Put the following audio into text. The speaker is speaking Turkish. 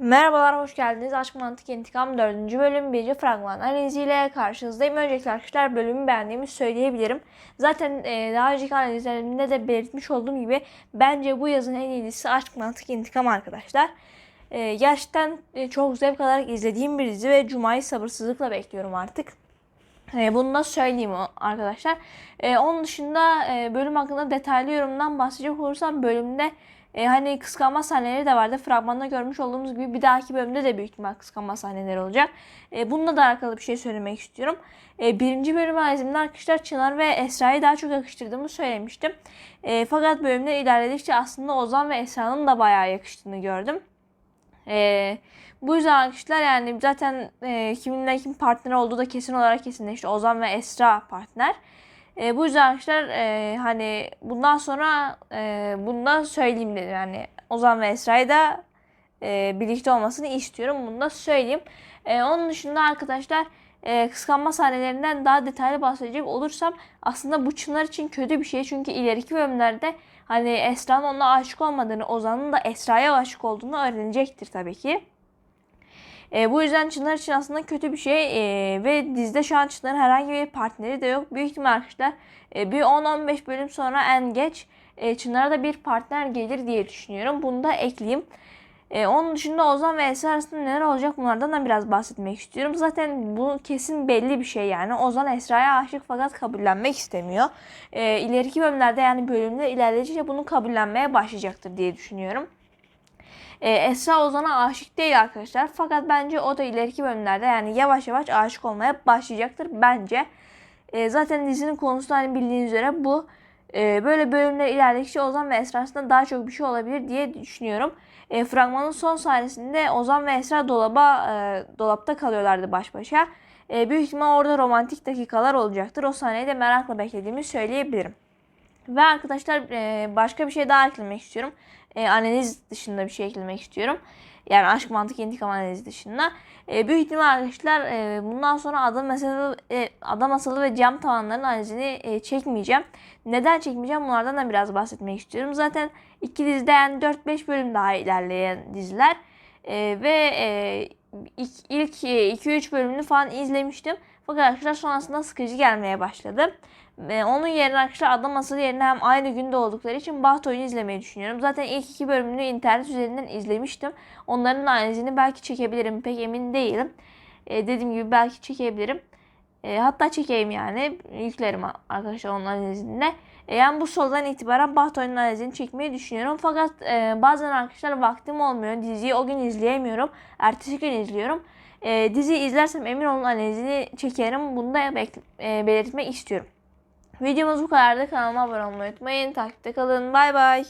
Merhabalar, hoş geldiniz. Aşk Mantık İntikam 4. bölüm 1. fragman analiziyle karşınızdayım. Öncelikle arkadaşlar bölümü beğendiğimi söyleyebilirim. Zaten e, daha önceki analizlerimde de belirtmiş olduğum gibi bence bu yazın en iyi dizisi Aşk Mantık İntikam arkadaşlar. E, gerçekten e, çok zevk alarak izlediğim bir dizi ve Cuma'yı sabırsızlıkla bekliyorum artık. E, bunu da söyleyeyim arkadaşlar. E, onun dışında e, bölüm hakkında detaylı yorumdan bahsedecek olursam bölümde e, hani kıskanma sahneleri de vardı. Fragmanda görmüş olduğumuz gibi bir dahaki bölümde de büyük ihtimal kıskanma sahneleri olacak. E, bununla da alakalı bir şey söylemek istiyorum. E, birinci bölüm analizimde arkadaşlar Çınar ve Esra'yı daha çok yakıştırdığımı söylemiştim. E, fakat bölümler ilerledikçe aslında Ozan ve Esra'nın da bayağı yakıştığını gördüm. Ee, bu yüzden arkadaşlar yani zaten e, kiminle kim partner olduğu da kesin olarak kesinleşti. Ozan ve Esra partner. E, bu yüzden arkadaşlar e, hani bundan sonra e, bundan söyleyeyim dedim. Yani Ozan ve Esra'yı da e, birlikte olmasını istiyorum. Bunu da söyleyeyim. E, onun dışında arkadaşlar e, kıskanma sahnelerinden daha detaylı bahsedecek olursam aslında bu Çınar için kötü bir şey. Çünkü ileriki bölümlerde hani Esra'nın ona aşık olmadığını, Ozan'ın da Esra'ya aşık olduğunu öğrenecektir tabii ki. E, bu yüzden Çınar için aslında kötü bir şey E, ve dizide şu an Çınar'ın herhangi bir partneri de yok. Büyük ihtimal arkadaşlar e, bir 10-15 bölüm sonra en geç e, Çınar'a da bir partner gelir diye düşünüyorum. Bunu da ekleyeyim. E, onun dışında Ozan ve Esra arasında neler olacak bunlardan da biraz bahsetmek istiyorum. Zaten bu kesin belli bir şey yani. Ozan Esra'ya aşık fakat kabullenmek istemiyor. E, ileriki bölümlerde yani bölümde ilerledikçe bunu kabullenmeye başlayacaktır diye düşünüyorum. Ee, Esra Ozan'a aşık değil arkadaşlar. Fakat bence o da ileriki bölümlerde yani yavaş yavaş aşık olmaya başlayacaktır bence. Ee, zaten dizinin konusu hani bildiğiniz üzere bu. Ee, böyle bölümler ilerledikçe Ozan ve Esra arasında daha çok bir şey olabilir diye düşünüyorum. Ee, fragmanın son sahnesinde Ozan ve Esra dolaba e, dolapta kalıyorlardı baş başa. Ee, büyük ihtimal orada romantik dakikalar olacaktır. O sahneyi de merakla beklediğimi söyleyebilirim. Ve arkadaşlar e, başka bir şey daha eklemek istiyorum. E, analiz dışında bir şey eklemek istiyorum. Yani aşk mantık intikam analizi dışında. E, büyük ihtimal arkadaşlar e, bundan sonra adam masalı, e, adam masalı ve cam tavanların analizini e, çekmeyeceğim. Neden çekmeyeceğim? Bunlardan da biraz bahsetmek istiyorum. Zaten iki dizide yani 4-5 bölüm daha ilerleyen diziler. E, ve e, ilk, ilk 2-3 bölümünü falan izlemiştim. Fakat arkadaşlar sonrasında sıkıcı gelmeye başladı. Ve onun yerine arkadaşlar adam asıl yerine hem aynı günde oldukları için Baht oyunu izlemeyi düşünüyorum. Zaten ilk iki bölümünü internet üzerinden izlemiştim. Onların analizini belki çekebilirim. Pek emin değilim. E, dediğim gibi belki çekebilirim. E, hatta çekeyim yani. Yüklerim arkadaşlar onun analizini de. E, yani bu soldan itibaren Baht oyunun analizini çekmeyi düşünüyorum. Fakat e, bazen arkadaşlar vaktim olmuyor. Diziyi o gün izleyemiyorum. Ertesi gün izliyorum. E, diziyi izlersem emin olun analizini çekerim. Bunu da e, belirtmek istiyorum. Videomuz bu kadardı. Kanalıma abone olmayı unutmayın. Takipte kalın. Bay bay.